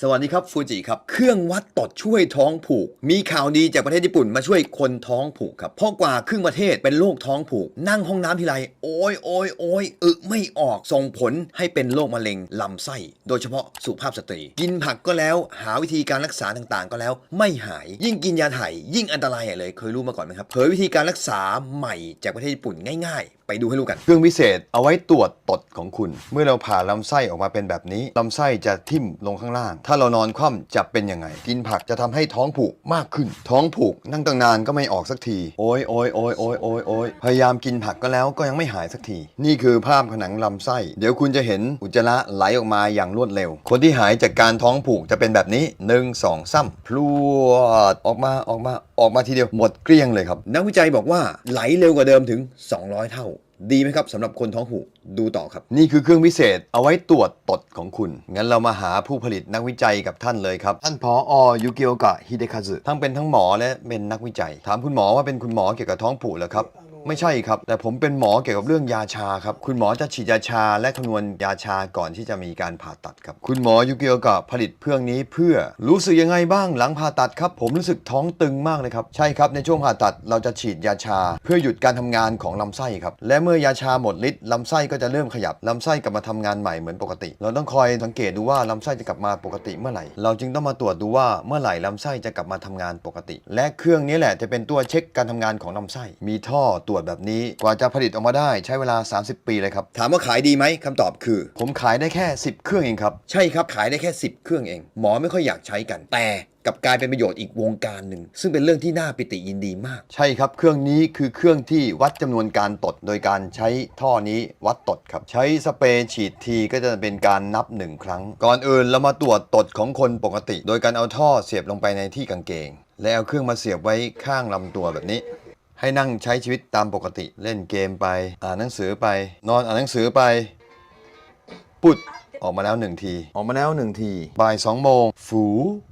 สวัสดีครับฟูจิครับ เครื่องวัดตดช่วยท้องผูก มีข่าวดีจากประเทศญี่ปุ่นมาช่วยคนท้องผูกครับ เพราะกว่าครึ่งประเทศเป็นโรคท้องผูก นั่งห้องน้ำทีไรโอ้ยโอ้ยโอ้ยอึไม่ออกส่งผลให้เป็นโรคมะเร็งลำไส้ โดยเฉพาะสุภาพสตรี กินผักก็แล้วหาวิธีการรักษาต่างๆ ก็แล้ว ไม่หาย ยิ่งกินยาถ่ายยิ่งอันตรายใหญ่เลยเคยรู้มาก่อนไหมครับเผยวิธีการรักษาใหม่จากประเทศญี่ปุ่นง่ายๆไปดูให้รู้กัน เครื่องพิเศษเอาไว้ตรวจตดของคุณ เมื่อเราผ่าลำไส้ออกมาเป็นแบบนี้ ลำไส้จะทิ่มลงข้างล่างถ้าเรานอนคว่ำจะเป็นยังไง กินผักจะทำให้ท้องผูกมากขึ้น ท้องผูกนั่งตั้งนานก็ไม่ออกสักที โอยโอยโอยโอยโอยโอยพยายามกินผักก็แล้วก็ยังไม่หายสักที นี่คือภาพผนังลำไส้ เดี๋ยวคุณจะเห็นอุจจาระไหลออกมาอย่างรวดเร็ว คนที่หายจากการท้องผูกจะเป็นแบบนี้หนึ่งสองซ้ำพลวดออกมาออกมาออกมาทีเดียวหมดเกลี้ยงเลยครับ นักวิจัยบอกว่าไหลเร็วกว่าเดิมถึง 200 เท่า ดีไหมครับสำหรับคนท้องผูกดูต่อครับ นี่คือเครื่องพิเศษเอาไว้ตรวจตดของคุณ งั้นเรามาหาผู้ผลิตนักวิจัยกับท่านเลยครับ ท่านผออยุกิโอกะฮิเดคาซึทั้งเป็นทั้งหมอและเป็นนักวิจัย ถามคุณหมอว่าเป็นคุณหมอเกี่ยวกับท้องผูกเหรอครับ ไม่ใช่ครับ แต่ผมเป็นหมอเกี่ยวกับเรื่องยาชาครับ คุณหมอจะฉีดยาชาและคำนวณยาชาก่อนที่จะมีการผ่าตัดครับ คุณหมอยุกิโอกะผลิตเครื่องนี้เพื่อรู้สึกยังไงบ้างหลังผ่าตัดครับ ผมรู้สึกท้องตึงมากเลยครับ ใช่ครับในช่วงผ่าตัดเราจะฉีดยาชา เพื่อหยุดการทำงานของลำไส้ครับ และเมื่อยาชาหมดฤทธิ์ลำไส้ก็จะเริ่มขยับลำไส้กลับมาทำงานใหม่เหมือนปกติ เราต้องคอยสังเกตดูว่าลำไส้จะกลับมาปกติเมื่อไหร่ เราจึงต้องมาตรวจดูว่าเมื่อไหร่ลำไส้จะกลับมาทำงานปกติ และเครื่องนี้แหละจะเป็นตัวเช็คการทำงานของลำไส้ มีท่อตรวจแบบนี้ กว่าจะผลิตออกมาได้ใช้เวลา 30 ปีเลยครับ ถามว่าขายดีไหมคำตอบคือ ผมขายได้แค่ 10 เครื่องเองครับ ใช่ครับขายได้แค่ 10 เครื่องเอง หมอไม่ค่อยอยากใช้กัน แต่กลับกลายเป็นประโยชน์อีกวงการหนึ่ง ซึ่งเป็นเรื่องที่น่าปิติยินดีมาก ใช่ครับ เครื่องนี้คือเครื่องที่วัดจำนวนการตด โดยการใช้ท่อนี้วัดตดครับ ใช้สเปรย์ฉีดทีก็จะเป็นการนับหนึ่งครั้ง ก่อนอื่นเรามาตรวจตดของคนปกติ โดยการเอาท่อเสียบลงไปในที่กางเกง และเอาเครื่องมาเสียบไว้ข้างลำตัวแบบนี้ ให้นั่งใช้ชีวิตตามปกติ เล่นเกมไป อ่านหนังสือไป นอนอ่านหนังสือไป ปุด ออกมาแล้วหนึ่งที ออกมาแล้วหนึ่งที บ่ายสองโมงฝู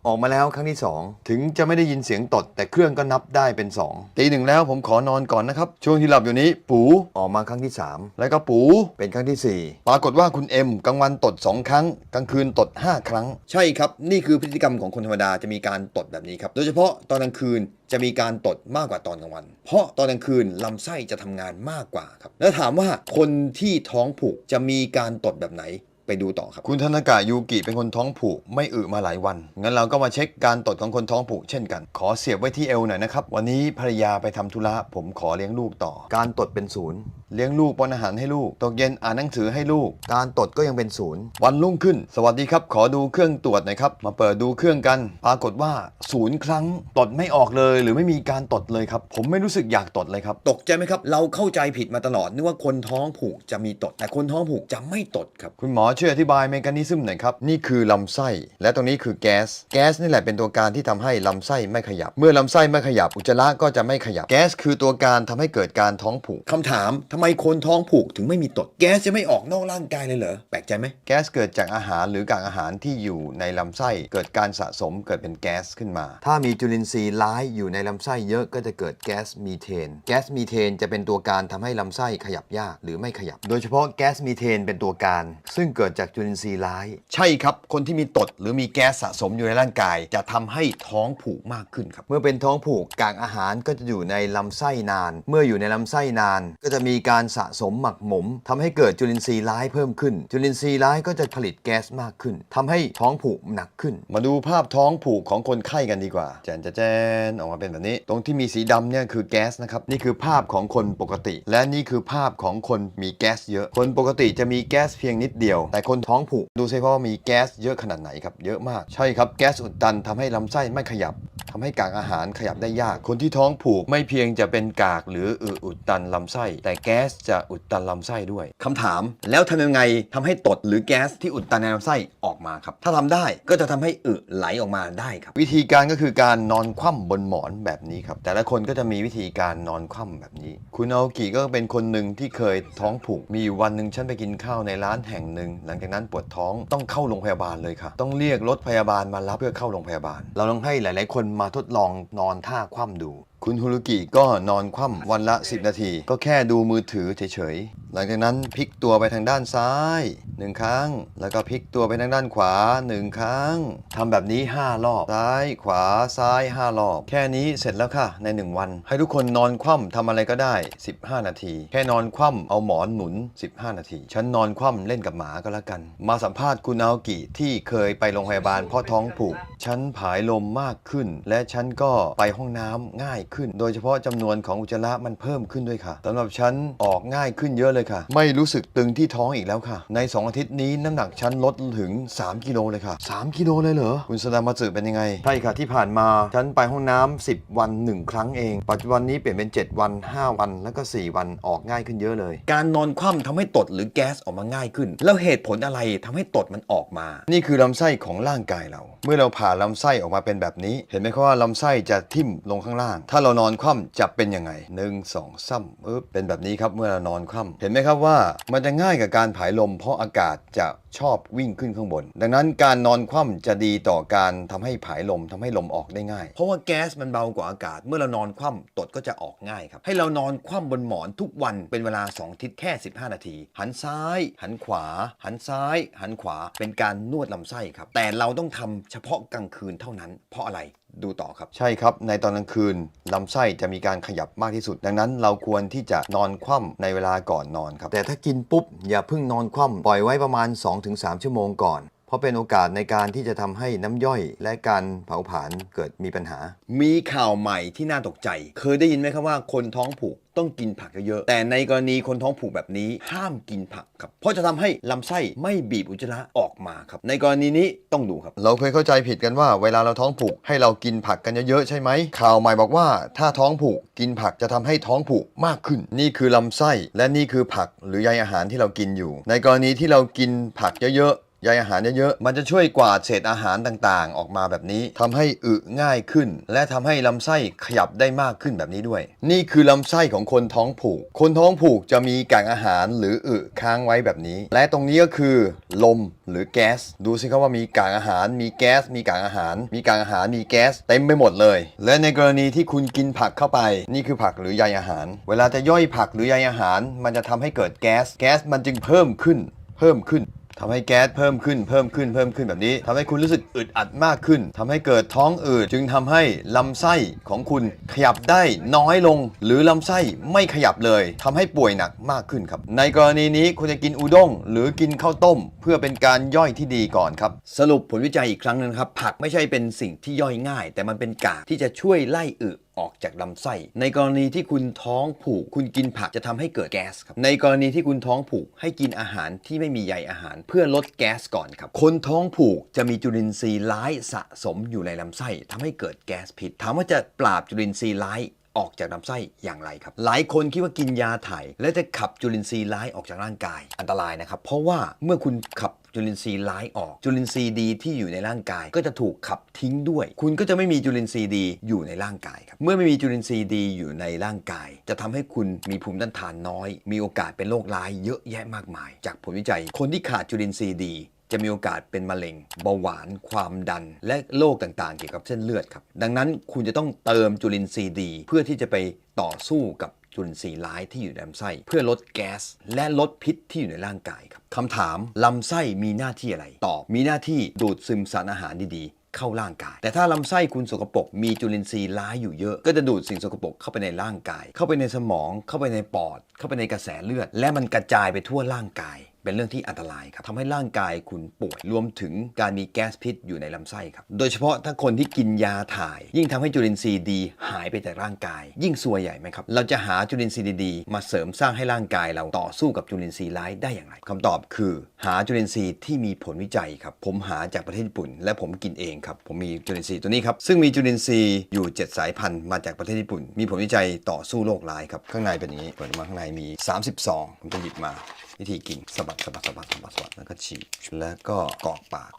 ออกมาแล้วครั้งที่สองถึงจะไม่ได้ยินเสียงตด แต่เครื่องก็นับได้เป็นสองตีหนึ่งแล้วผมขอนอนก่อนนะครับ ช่วงที่หลับอยู่นี้ ปูออกมาครั้งที่สามแล้วก็ปูเป็นครั้งที่สี่ปรากฏว่าคุณเอ็มกลางวันตดสองครั้ง กลางคืนตดห้าครั้ง ใช่ครับ นี่คือพฤติกรรมของคนธรรมดาจะมีการตดแบบนี้ครับโดยเฉพาะตอนกลางคืนจะมีการตดมากกว่าตอนกลางวัน เพราะตอนกลางคืนลำไส้จะทำงานมากกว่าครับ แล้วถามว่าคนที่ท้องผูกจะมีการตดแบบไหน ไปดูต่อครับ คุณธนากะยูกิเป็นคนท้องผูก ไม่อึมาหลายวัน งั้นเราก็มาเช็คการตดของคนท้องผูกเช่นกัน ขอเสียบไว้ที่เอวหน่อยนะครับ วันนี้ภรรยาไปทำธุระผมขอเลี้ยงลูกต่อ การตดเป็นศูนย์ เลี้ยงลูกป้อนอาหารให้ลูก ตกเย็นอ่านหนังสือให้ลูก การตดก็ยังเป็นศูนย์ วันรุ่งขึ้น สวัสดีครับ ขอดูเครื่องตรวจหน่อยครับ มาเปิดดูเครื่องกัน ปรากฏว่าศูนย์ครั้ง ตดไม่ออกเลย หรือไม่มีการตดเลยครับ ผมไม่รู้สึกอยากตดเลยครับ ตกใจไหมครับ เราเข้าใจผิดมาตลอดนึกว่าคนท้องผูกจะมีตด แต่คนท้องผูกจะไม่ตดครับ คุณหมอช่วยอธิบายเมกานิซึมหน่อยครับ นี่คือลำไส้ และตรงนี้คือแก๊ส แก๊สนี่แหละเป็นตัวการที่ทำให้ลำไส้ไม่ขยับ เมื่อลำไส้ไม่ขยับ อุจจาระก็จะไม่ขยับ แก๊สคือตัวการทำให้เกิดการท้องผูกคำถามทำไมคนท้องผูกถึงไม่มีตด แก๊สจะไม่ออกนอกร่างกายเลยเหรอ แปลกใจไหมแก๊สเกิดจากอาหารหรือกากอาหารที่อยู่ในลำไส้ เกิดการสะสมเกิดเป็นแก๊สขึ้นมา ถ้ามีจุลินทรีย์ร้ายอยู่ในลำไส้เยอะก็จะเกิดแก๊สมีเทน แก๊สมีเทนจะเป็นตัวการทำให้ลำไส้ขยับยากหรือไม่ขยับ โดยเฉพาะแก๊สมีเทนเป็นตัวการ ซึ่งเกิดจากจุลินทรีย์ร้าย ใช่ครับ คนที่มีตดหรือมีแก๊สสะสมอยู่ในร่างกาย จะทำให้ท้องผูกมากขึ้นครับ เมื่อเป็นท้องผูกกากอาหารก็จะอยู่ในลำไส้นาน เมื่ออยู่ในลำไส้นาน ก็จะมีการสะสมหมักหมมทำให้เกิดจุลินทรีย์ร้ายเพิ่มขึ้น จุลินทรีย์ร้ายก็จะผลิตแก๊สมากขึ้นทำให้ท้องผูกหนักขึ้น มาดูภาพท้องผูกของคนไข้กันดีกว่าแจนจะแจนออกมาเป็นแบบนี้ ตรงที่มีสีดำเนี่ยคือแก๊สนะครับนี่คือภาพของคนปกติ และนี่คือภาพของคนมีแก๊สเยอะ คนปกติจะมีแก๊สเพียงนิดเดียว แต่คนท้องผูก ดูซิเพราะว่ามีแก๊สเยอะขนาดไหนครับ เยอะมาก ใช่ครับ แก๊สอุดตันทำให้ลำไส้ไม่ขยับทำให้กากอาหารขยับได้ยาก คนที่ท้องผูกไม่เพียงจะเป็นกากหรืออึอุดตันลำไส้ แต่แก๊สจะอุดตันลำไส้ด้วยคำถาม แล้วทำยังไงทำให้ตดหรือแก๊สที่อุดตันในลำไส้ออกมาครับ ถ้าทำได้ก็จะทำให้อึไหลออกมาได้ครับ วิธีการก็คือการนอนคว่ำบนหมอนแบบนี้ครับ แต่ละคนก็จะมีวิธีการนอนคว่ำแบบนี้ คุณอาโอกิก็เป็นคนหนึ่งที่เคยท้องผูก มีอยู่วันหนึ่งฉันไปกินข้าวในร้านแห่งหนึ่ง หลังจากนั้นปวดท้องต้องเข้าโรงพยาบาลเลยค่ะ ต้องเรียกรถพยาบาลมารับเพื่อเข้าโรงพยาบาล เราลองให้หลาย ๆ คนมาทดลองนอนท่าคว่ำดู คุณฮุรุกิก็นอนคว่ำวันละ 10 นาที ก็แค่ดูมือถือเฉยๆ หลังจากนั้นพลิกตัวไปทางด้านซ้าย หนึ่งครั้ง แล้วก็พลิกตัวไปทางด้านขวาหนึ่งครั้งทำแบบนี้ 5 รอบ ซ้ายขวาซ้าย 5 รอบ แค่นี้เสร็จแล้วค่ะ ใน 1 วัน ให้ทุกคนนอนคว่ำทำอะไรก็ได้ 15 นาที แค่นอนคว่ำเอาหมอนหนุน 15 นาที ฉันนอนคว่ำเล่นกับหมาก็แล้วกัน มาสัมภาษณ์คุณอากิที่เคยไปโรงพยาบาลเพ่อท้องผูก ฉันผายลมมากขึ้น และฉันก็ไปห้องน้ำง่ายขึ้น โดยเฉพาะจำนวนของอุจจาระมันเพิ่มขึ้นด้วยค่ะสำหรับฉันออกง่ายขึ้นเยอะเลยค่ะ ไม่รู้สึกตึงที่ท้องอีกแล้วค่ะ ใน2อาทิตย์นี้น้ำหนักฉันลดถึง 3 กิโลเลยค่ะ 3 กิโลเลยเหรอ คุณสดามาสึเป็นยังไง ใช่ค่ะที่ผ่านมา ฉันไปห้องน้ำ10 วัน 1 ครั้งเอง ปัจจุบันนี้เปลี่ยนเป็น 7 วัน 5 วัน แล้วก็ 4 วันออกง่ายขึ้นเยอะเลย การนอนคว่ำทำให้ตดหรือแก๊สออกมาง่ายขึ้น แล้วเหตุผลอะไรทำให้ตดมันออกมา นี่คือลำไส้ของร่างกายเรา เมื่อเราผ่าลำไส้ออกมาเป็นแบบนี้ เห็นไหมครับว่าลำไส้จะทิ่มลงข้างล่าง ถ้าเรานอนคว่ำจะเป็นยังไงหนึ่งสองซ้ำปึ๊บเป็นแบบนี้ครับเมื่อเรานอนคว่ำเห็นไหมครับว่ามันจะง่ายกับการผายลมเพราะอากาศจะชอบวิ่งขึ้นข้างบน ดังนั้นการนอนคว่ำจะดีต่อการทำให้ผายลมทำให้ลมออกได้ง่าย เพราะว่าแก๊สมันเบากว่าอากาศ เมื่อเรานอนคว่ำตดก็จะออกง่ายครับ ให้เรานอนคว่ำบนหมอนทุกวันเป็นเวลา2อาทิตย์แค่ 15 นาที หันซ้าย หันขวา หันซ้าย หันขวาเป็นการนวดลำไส้ครับแต่เราต้องทำเฉพาะกลางคืนเท่านั้น เพราะอะไร ดูต่อครับ ใช่ครับ ในตอนกลางคืนลำไส้จะมีการขยับมากที่สุด ดังนั้นเราควรที่จะนอนคว่ำในเวลาก่อนนอนครับ แต่ถ้ากินปุ๊บอย่าเพิ่งนอนคว่ำปล่อยไว้ประมาณ 2-3 ชั่วโมงก่อน เพราะเป็นโอกาสในการที่จะทำให้น้ำย่อยและการเผาผลาญเกิดมีปัญหา มีข่าวใหม่ที่น่าตกใจ เคยได้ยินไหมครับว่าคนท้องผูกต้องกินผักเยอะๆแต่ในกรณีคนท้องผูกแบบนี้ ห้ามกินผักครับเพราะจะทำให้ลำไส้ไม่บีบอุจจาระออกมาครับ ในกรณีนี้ต้องดูครับ เราเคยเข้าใจผิดกันว่าเวลาเราท้องผูกให้เรากินผักกันเยอะๆใช่ไหมข่าวใหม่บอกว่า ถ้าท้องผูกกินผักจะทำให้ท้องผูกมากขึ้น นี่คือลำไส้และนี่คือผักหรือใยอาหารที่เรากินอยู่ ในกรณีที่เรากินผักเยอะๆ ใยอาหารเยอะๆ มันจะช่วยกวาดเศษอาหารต่างๆ ออกมาแบบนี้ทำให้อึง่ายขึ้น และทำให้ลำไส้ขยับได้มากขึ้นแบบนี้ด้วย นี่คือลำไส้ของคนท้องผูก คนท้องผูกจะมีกากอาหารหรืออึค้างไว้แบบนี้ และตรงนี้ก็คือ ลมหรือแก๊ส ดูสิครับว่ามีกากอาหาร มีแก๊ส มีกากอาหาร มีกากอาหาร มีแก๊สเต็มไปหมดเลย และในกรณีที่คุณกินผักเข้าไป นี่คือผักหรือใยอาหาร เวลาจะย่อยผักหรือใยอาหาร มันจะทำให้เกิดแก๊ส แก๊สมันจึงเพิ่มขึ้น เพิ่มขึ้น ทำให้แก๊สเพิ่มขึ้นเพิ่มขึ้นเพิ่มขึ้นแบบนี้ทำให้คุณรู้สึกอึดอัดมากขึ้นทำให้เกิดท้องอืดจึงทำให้ลำไส้ของคุณขยับได้น้อยลง หรือลำไส้ไม่ขยับเลยทำให้ป่วยหนักมากขึ้นครับในกรณีนี้คุณจะกินอุด้ง หรือกินข้าวต้ม เพื่อเป็นการย่อยที่ดีก่อนครับสรุปผลวิจัยอีกครั้งหนึงครับผักไม่ใช่เป็นสิ่งที่ย่อยง่าย แต่มันเป็นกากที่จะช่วยไล่อึ ออกจากลำไส้ ในกรณีที่คุณท้องผูก คุณกินผักจะทำให้เกิดแก๊สครับ ในกรณีที่คุณท้องผูกให้กินอาหารที่ไม่มีใยอาหาร เพื่อลดแก๊สก่อนครับ คนท้องผูกจะมีจุลินทรีย์ร้ายสะสมอยู่ในลำไส้ทำให้เกิดแก๊สพิษ ถามว่าจะปราบจุลินทรีย์ร้ายออกจากลำไส้อย่างไรครับ หลายคนคิดว่ากินยาถ่าย และจะขับจุลินทรีย์ร้ายออกจากร่างกายอันตรายนะครับ เพราะว่าเมื่อคุณขับ จุลินทรีย์ร้ายออก จุลินทรีย์ดีที่อยู่ในร่างกาย ก็จะถูกขับทิ้งด้วย คุณก็จะไม่มีจุลินทรีย์ดีอยู่ในร่างกายครับเมื่อไม่มีจุลินทรีย์ดีอยู่ในร่างกาย จะทำให้คุณมีภูมิต้านทานน้อย มีโอกาสเป็นโรคร้ายเยอะแยะมากมาย จากผลวิจัย คนที่ขาดจุลินทรีย์ดีจะมีโอกาสเป็นมะเร็งเบาหวาน ความดัน และโรคต่างๆ เกี่ยวกับเส้นเลือดครับ ดังนั้นคุณจะต้องเติมจุลินทรีย์ดี เพื่อที่จะไปต่อสู้กับ จุลินทรีย์ร้ายที่อยู่ในลำไส้ เพื่อลดแก๊สและลดพิษที่อยู่ในร่างกายครับคำถามลำไส้มีหน้าที่อะไร ตอบมีหน้าที่ดูดซึมสารอาหารดีๆ เข้าร่างกาย แต่ถ้าลำไส้คุณสกปรกมีจุลินทรีย์ร้ายอยู่เยอะ ก็จะดูดสิ่งสกปรกเข้าไปในร่างกาย เข้าไปในสมองเข้าไปในปอด เข้าไปในกระแสเลือด และมันกระจายไปทั่วร่างกาย เป็นเรื่องที่อันตรายครับทำให้ร่างกายคุณป่วยรวมถึงการมีแก๊สพิษอยู่ในลำไส้ครับ โดยเฉพาะถ้าคนที่กินยาถ่าย ยิ่งทำให้จุลินทรีย์ดี หายไปจากร่างกาย ยิ่งซวยใหญ่ไหมครับ เราจะหาจุลินทรีย์ดีๆมาเสริมสร้างให้ร่างกายเราต่อสู้กับจุลินทรีย์ร้ายได้อย่างไรคำตอบคือ หาจุลินทรีย์ที่มีผลวิจัยครับ ผมหาจากประเทศญี่ปุ่น และผมกินเองครับ ผมมีจุลินทรีย์ตัวนี้ครับ ซึ่งมีจุลินทรีย์อยู่ 7 สายพันธุ์มาจากประเทศญี่ปุ่น มีผลวิจัยต่อสู้โรคร้ายครับ ข้างในเป็นอย่างนี้ เปิดมาข้างในมี 32 ผมจะหยิบมา วิธีกินสะบัดสะบัดสะบัดสะบัดสะบัดแล้วก็ฉีกแล้วก็กรอกปาก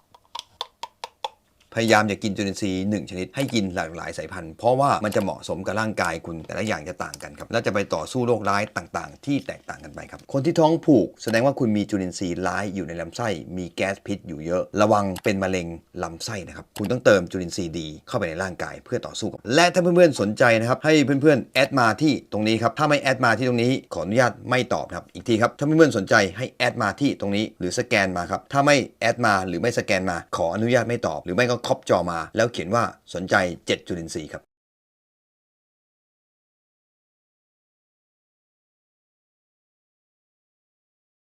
พยายามอย่ากินจุลินทรีย์หนึ่งชนิดให้กินหลากหลายสายพันธุ์เพราะว่ามันจะเหมาะสมกับร่างกายคุณแต่ละอย่างจะต่างกันครับและจะไปต่อสู้โรคร้ายต่างๆ ที่แตกต่างกันไปครับ คนที่ท้องผูกแสดงว่าคุณมีจุลินทรีย์ร้ายอยู่ในลำไส้ มีแก๊สพิษอยู่เยอะ ระวังเป็นมะเร็งลำไส้นะครับคุณต้องเติมจุลินทรีย์ดีเข้าไปในร่างกายเพื่อต่อสู้กับและถ้าเพื่อนๆสนใจนะครับให้เพื่อนๆแอดมาที่ตรงนี้ครับถ้าไม่แอดมาที่ตรงนี้ขออนุญาตไม่ตอบครับอีกทีครับถ้าเพื่อนๆสนใจให้แอดมาที่ตรงนี้หรือสแกนมาครับถ้าไม่แอดมาหรือไม่สแกนมา ขออนุญาตไม่ตอบ หรือไม่ก็ครอปจอมา แล้วเขียนว่าสนใจ 7 จุลินทรีย์ครับ